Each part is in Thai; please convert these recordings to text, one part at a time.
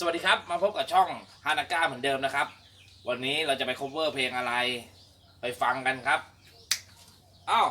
สวัสดีครับ มาพบกับช่องฮานาก้าเหมือนเดิมนะครับ วันนี้เราจะไป cover เพลงอะไร ไปฟังกันครับ อ้าว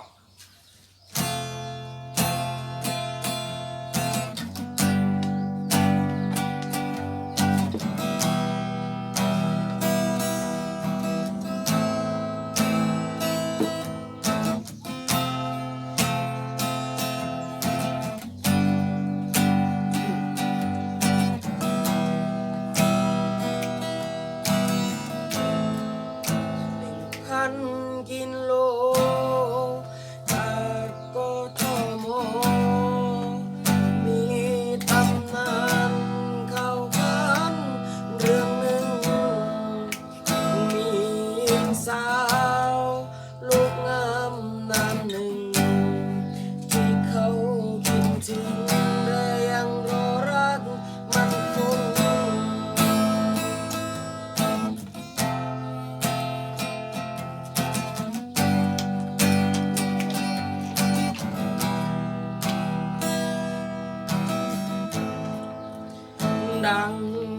ดัง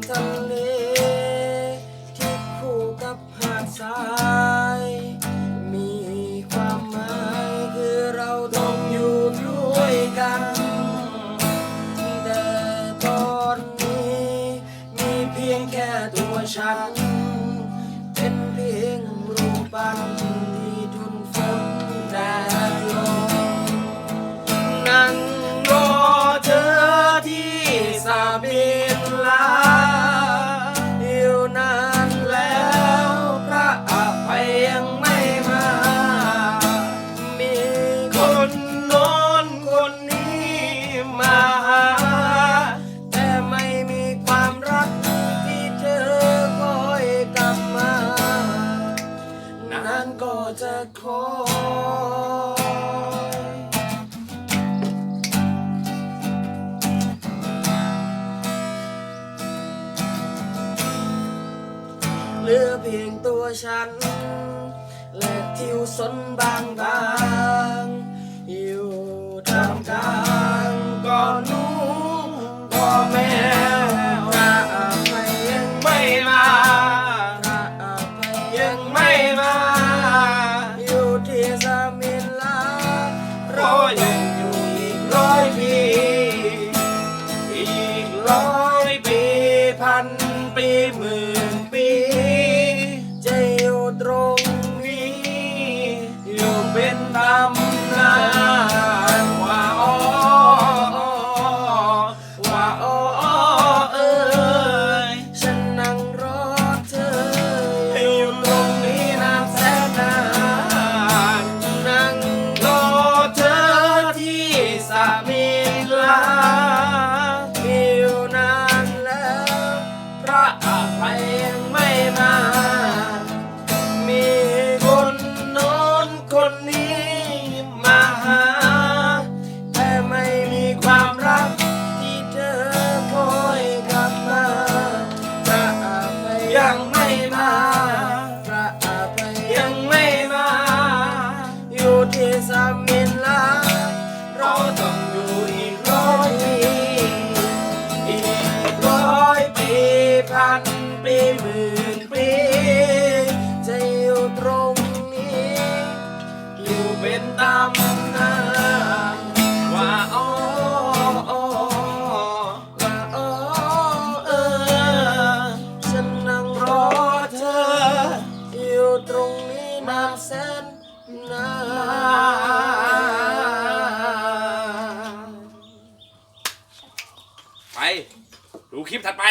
ทะเลที่คู่กับหาดทราย มีความหมายคือเราต้องอยู่ด้วยกัน แต่ตอนนี้มีเพียงแค่ตัวฉัน ส เหลือเพียงตัวฉัน และทิวสนบางบางๆอยู่ทามกลางก่อนหนูพ่อแม่พระอภัยยังไม่มาพระอภัยยังไม่มา อยู่ที่สามินลารอยังอยู่อีกร้อยปีอีกร้อย หมื่นปีจะอยู่ตรงนี้ อยู่เป็นตำนานว่าอ้ออ้อว่าอ้อเออฉันนั่งรอเธอ อยู่ตรงนี้นานแสนนานไป ดูคลิปถัดไป